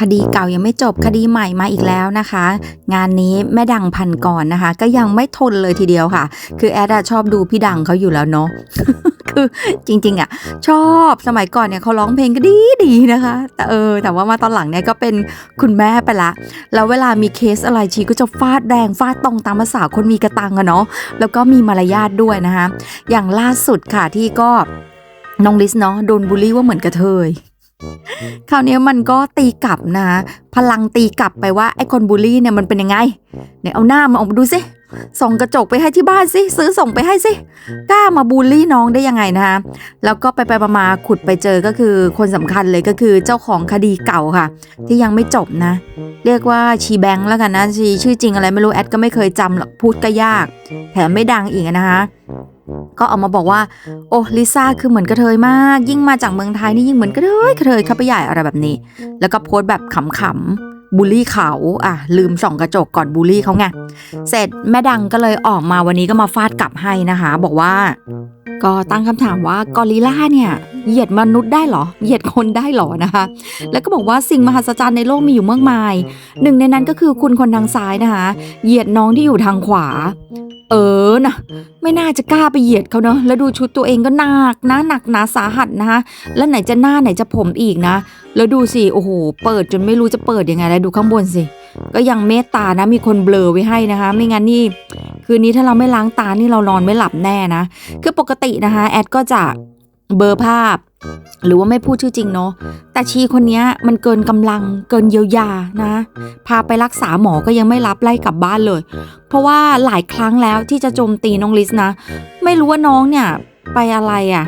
คดีเก่ายังไม่จบคดีใหม่มาอีกแล้วนะคะ งานนี้แม่ดังพันก่อนนะคะ ก็ยังไม่ทนเลยทีเดียวค่ะ คือแอดชอบดูพี่ดังเขาอยู่แล้วเนาะคือจริงๆอะชอบสมัยก่อนเนี่ยเขาร้องเพลงก็ดีดีๆนะคะ แต่เออ แต่ว่ามาตอนหลังเนี่ยก็เป็นคุณแม่ไปละ แล้วเวลามีเคสอะไรชีก็จะฟาดแรงฟาดตรงตามภาษาคนมีกระตังอะเนาะแล้วก็มีมารยาทด้วยนะคะ อย่างล่าสุดค่ะที่ก็น้องลิสเนาะโดนบูลลี่ว่าเหมือนกระเทย คราวนี้มันก็ตีกลับนะ พลังตีกลับไปว่าไอ้คนบูลลี่เนี่ยมันเป็นยังไงเนี่ยเอาหน้ามาออกมาดูสิส่งกระจกไปให้ที่บ้านสิซื้อส่งไปให้สิกล้ามาบูลลี่น้องได้ยังไงนะคะแล้วก็ไปไปมาขุดไปเจอก็คือคนสำคัญเลยก็คือเจ้าของคดีเก่าค่ะ ที่ยังไม่จบนะ เรียกว่าชีแบงค์แล้วกันนะชีชื่อจริงอะไรไม่รู้แอดก็ไม่เคยจำหรอกพูดก็ยาก แถมไม่ดังอีกนะคะ ก็ออกมาบอกว่า โอ้ลิซ่าคือเหมือนกระเทยมาก ยิ่งมาจากเมืองไทยนี่ยิ่งเหมือนกระเทยกระเทยเข้าไปใหญ่อะไรแบบนี้ แล้วก็โพสต์แบบขำๆบูลลี่เขาอะลืมส่องกระจกก่อนบูลลี่เขาไง เสร็จแม่ดังก็เลยออกมาวันนี้ก็มาฟาดกลับให้นะคะ บอกว่า ก็ตั้งคำถามว่ากอริล่าเนี่ย เหยียดมนุษย์ได้เหรอ เหยียดคนได้หรอนะคะ แล้วก็บอกว่าสิ่งมหัศจรรย์ในโลกมีอยู่มากมาย หนึ่งในนั้นก็คือคุณคนทางซ้ายนะคะ เหยียดน้องที่อยู่ทางขวา เออนะไม่น่าจะกล้าไปเหยียดเขาเนอะแล้วดูชุดตัวเองก็หนักนะหนักหนาสาหัสนะคะแล้วไหนจะหน้าไหนจะผมอีกนะ แล้วดูสิโอ้โห เปิดจนไม่รู้จะเปิดยังไงแล้วดูข้างบนสิ ก็ยังเมตตานะมีคนเบลอไว้ให้นะคะ ไม่งั้นนี่คืนนี้ถ้าเราไม่ล้างตานี่เรานอนไม่หลับแน่นะคือปกตินะคะ แอดก็จะเบลอภาพหรือว่าไม่พูดชื่อจริงเนาะแต่ชีคนนี้มันเกินกำลังเกินเยียวยานะ พาไปรักษาหมอก็ยังไม่รับไล่กลับบ้านเลย เพราะว่าหลายครั้งแล้วที่จะโจมตีน้องลิสนะ ไม่รู้ว่าน้องเนี่ยไปอะไรอะ่ะ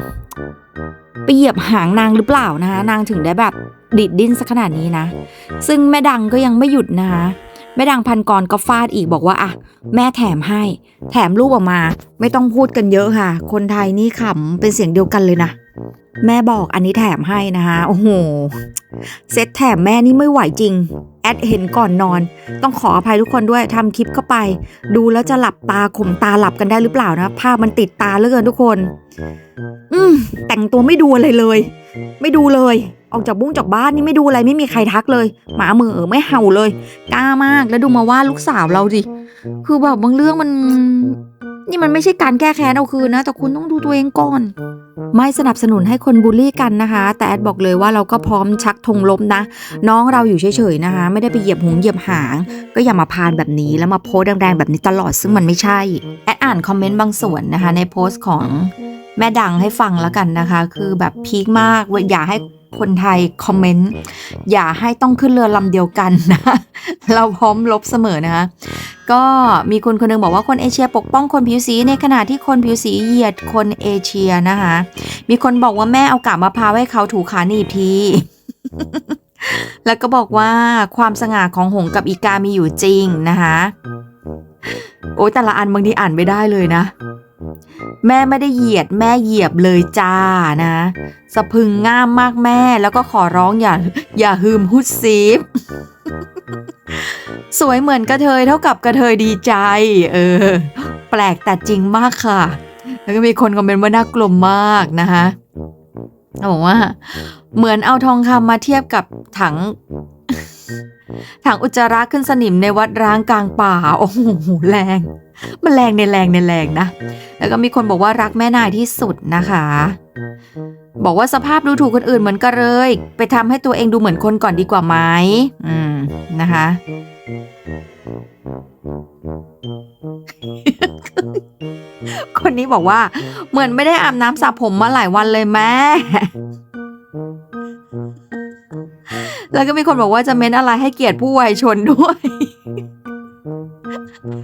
ไปเหยียบหางนางหรือเปล่านะคะนางถึงได้แบบดิดดิ้นสักขนาดนี้นะ ซึ่งแม่ดังก็ยังไม่หยุดนะคะแม่ดังพันกรก็ฟาดอีกบอกว่าอะแม่แถมให้ แถมรูปออกมา ไม่ต้องพูดกันเยอะค่ะ คนไทยนี่ขำเป็นเสียงเดียวกันเลยนะ แม่บอกอันนี้แถมให้นะคะโอ้โหเซตแถมแม่นี่ไม่ไหวจริง แอดเห็นก่อนนอน ต้องขออภัยทุกคนด้วยทำคลิปเข้าไป ดูแล้วจะหลับตาข่มตาหลับกันได้หรือเปล่านะภาพมันติดตาเหลือเกินทุกคน อืมแต่งตัวไม่ดูอะไรเลย ไม่ดูเลย ออกจากบุ้งจากบ้านนี่ไม่ดูอะไรไม่มีใครทักเลย หมามือเออไม่เห่าเลยกล้ามากแล้วดูมาว่าลูกสาวเราดิคือแบบบางเรื่องมัน นี่มันไม่ใช่การแก้แค้นเอาคืนนะ แต่คุณต้องดูตัวเองก่อน ไม่สนับสนุนให้คนบูลลี่กันนะคะ แต่แอดบอกเลยว่าเราก็พร้อมชักธงลบนะ น้องเราอยู่เฉยๆนะคะ ไม่ได้ไปเหยียบหงเหยียบหาง ก็อย่ามาพานแบบนี้แล้วมาโพสต์แรงๆแบบนี้ตลอดซึ่งมันไม่ใช่ แอดอ่านคอมเมนต์บางส่วนนะคะ ในโพสต์ของแม่ดังให้ฟังแล้วกันนะคะ คือแบบพีคมากเว้ยอย่าให้ คนไทยคอมเมนต์อย่าให้ต้องขึ้นเรือลำเดียวกันนะ เราพร้อมลบเสมอนะคะ ก็มีคนคนหนึงบอกว่าคนเอเชียปกป้องคนผิวสีในขณะที่คนผิวสีเหยียดคนเอเชียนะคะ มีคนบอกว่าแม่เอากาบมะพร้าวให้เขาถูขาหนีบทีแล้วก็บอกว่าความสง่าของหงกับอีกามีอยู่จริงนะคะ โอ้ยแต่ละอันบางทีอ่านไม่ได้เลยนะ แม่ไม่ได้เหยียดแม่เหยียบเลยจ้านะสะพึงง่ามมากแม่แล้วก็ขอร้องอย่าอย่าฮืมฮุดซีฟสวยเหมือนกระเทยเท่ากับกระเทยดีใจ เออ แปลกแต่จริงมากค่ะ แล้วก็มีคนคอมเมนต์ว่าน่ากลัวมากนะคะบอกว่า เหมือนเอาทองคำมาเทียบกับถัง ถังอุจจาระขึ้นสนิมในวัดร้างกลางป่า โอ้โหแรงมันแรงในแรงในแรงนะ แล้วก็มีคนบอกว่ารักแม่นายที่สุดนะคะ บอกว่าสภาพดูถูกคนอื่นเหมือนกันเลย ไปทำให้ตัวเองดูเหมือนคนก่อนดีกว่าไหมอืมนะคะ คนนี้บอกว่าเหมือนไม่ได้อาบน้ำสระผมมาหลายวันเลยแม่ แล้วก็มีคนบอกว่าจะเม้นอะไรให้เกียรติผู้วัยชนด้วย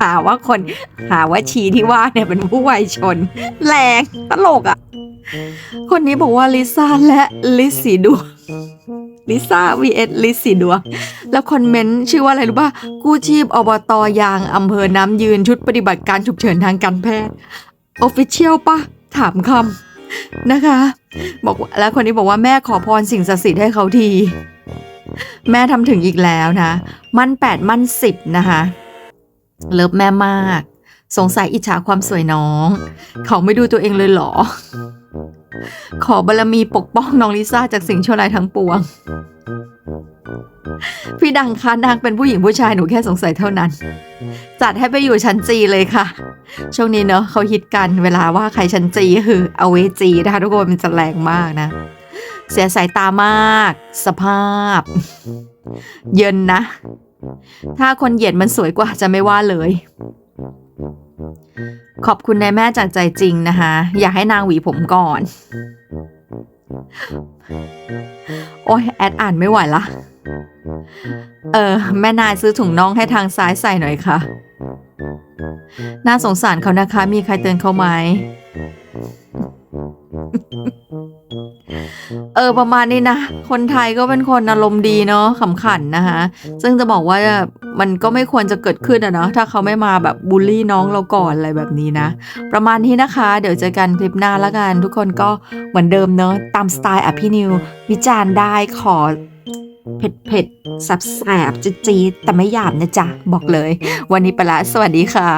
หาว่าคนหาว่าชีที่ว่าเนี่ยเป็นผู้วัยชน แรงตลกอะ คนนี้บอกว่าลิซ่าและลิซสีดวงลิซ่า vs ลิซสีดวง แล้วคอมเมนต์ชื่อว่าอะไรรู้ป่ะ กู้ชีพอบตยางอำเภอน้ำยืนชุดปฏิบัติการฉุกเฉินทางการแพทย์ออฟฟิเชียลป่ะ ถามคำนะคะ บอกว่าแล้วคนนี้บอกว่าแม่ขอพรสิ่งศักดิ์สิทธิ์ให้เขาที แม่ทำถึงอีกแล้วนะ มั่นแปดมั่นสิบนะคะ เลิฟแม่มาก สงสัยอิจฉาความสวยน้อง เขาไม่ดูตัวเองเลยเหรอ ขอบารมีปกป้องน้องลิซ่าจากสิ่งชั่วร้ายทั้งปวง พี่ดังคะนางเป็นผู้หญิงผู้ชายหนูแค่สงสัยเท่านั้น จัดให้ไปอยู่ชั้นจีเลยค่ะ ช่วงนี้เนอะเขาฮิตกันเวลาว่าใครชั้นจีคือเอาเวจีนะคะทุกคนมันจะแรงมากนะ เสียสายตามาก สภาพ เยินนะ ถ้าคนเหยียดมันสวยกว่าจะไม่ว่าเลย ขอบคุณนายแม่จากใจจริงนะคะ อยากให้นางหวีผมก่อน โอ้ยแอดอ่านไม่ไหวละเออ แม่นายซื้อถุงน่องให้ทางซ้ายใส่หน่อยค่ะ น่าสงสารเขานะคะ มีใครเตือนเขาไหม เออประมาณนี้นะ คนไทยก็เป็นคนอารมณ์ดีเนาะขำขันนะคะซึ่งจะบอกว่ามันก็ไม่ควรจะเกิดขึ้นอะเนาะถ้าเขาไม่มาแบบบูลลี่น้องเราก่อนอะไรแบบนี้นะ ประมาณนี้นะคะ เดี๋ยวเจอกันคลิปหน้าละกัน ทุกคนก็เหมือนเดิมเนาะตามสไตล์อะพีนิว วิจารณ์ได้ขอเผ็ดเผ็ดๆแสบจี๊ดแต่ไม่หยาบนะจ๊ะ บอกเลย วันนี้ไปละ สวัสดีค่ะ